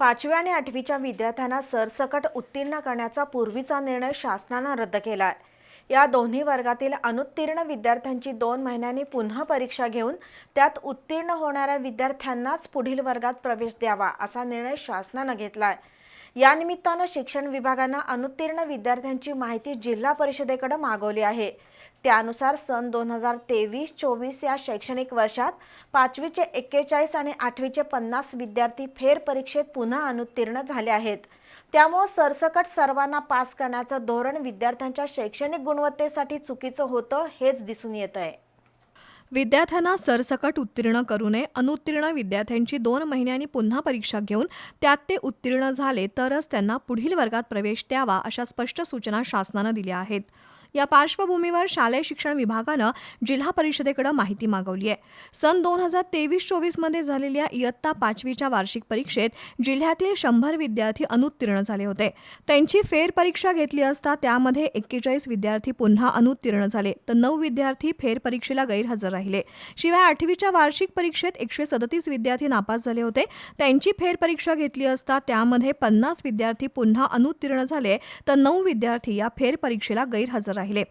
पाचव्या आणि आठवीच्या विद्यार्थ्यांना सरसकट उत्तीर्ण करण्याचा पूर्वीचा निर्णय शासनानं रद्द केला आहे या दोन्ही वर्गातील अनुत्तीर्ण विद्यार्थ्यांची दोन महिन्यांनी पुन्हा परीक्षा घेऊन त्यात उत्तीर्ण होणाऱ्या विद्यार्थ्यांनाच पुढील वर्गात प्रवेश द्यावा असा निर्णय शासनानं घेतला आहे यानिमित्तानं शिक्षण विभागानं अनुत्तीर्ण विद्यार्थ्यांची माहिती जिल्हा परिषदेकडे मागवली आहे. त्यानुसार सन दोन हजार तेवीस चोवीस या शैक्षणिक वर्षात पाचवीचे एक्केचाळीस आणि आठवीचे पन्नास विद्यार्थी फेरपरीक्षेत पुन्हा अनुत्तीर्ण झाले आहेत. त्यामुळं सरसकट सर्वांना पास करण्याचं धोरण विद्यार्थ्यांच्या शैक्षणिक गुणवत्तेसाठी चुकीचं होतं हेच दिसून येत आहे. विद्यार्थ्यांना सरसकट उत्तीर्ण करू नये. अनुत्तीर्ण विद्यार्थ्यांची दोन महिन्यांनी पुन्हा परीक्षा घेऊन त्यात ते उत्तीर्ण झाले तरच त्यांना पुढील वर्गात प्रवेश द्यावा अशा स्पष्ट सूचना शासनानं दिल्या आहेत. या पार्श्वभूमीवर शालेय शिक्षण विभागानं जिल्हा परिषदेकडे माहिती मागवली आहे. सन दोन हजार तेवीस चोवीसमध्ये झालेल्या इयत्ता पाचवीच्या वार्षिक परीक्षेत जिल्ह्यातील शंभर विद्यार्थी अनुत्तीर्ण झाले होते. त्यांची फेरपरीक्षा घेतली असता त्यामध्ये एक्केचाळीस विद्यार्थी पुन्हा अनुत्तीर्ण झाले तर नऊ विद्यार्थी फेरपरीक्षेला गैरहजर राहिले. शिवाय आठवीच्या वार्षिक परीक्षेत एकशे सदतीस विद्यार्थी नापास झाले होते. त्यांची फेरपरीक्षा घेतली असता त्यामध्ये पन्नास विद्यार्थी पुन्हा अनुत्तीर्ण झाले तर नऊ विद्यार्थी या फेरपरीक्षेला गैरहजर राहिले.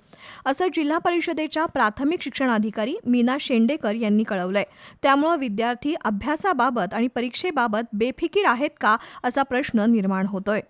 असं जिल्हा परिषदेच्या प्राथमिक शिक्षण अधिकारी मीना शेंडेकर यांनी कळवलंय. त्यामुळं विद्यार्थी अभ्यासाबाबत आणि परीक्षेबाबत बेफिकीर आहेत का असा प्रश्न निर्माण होतोय.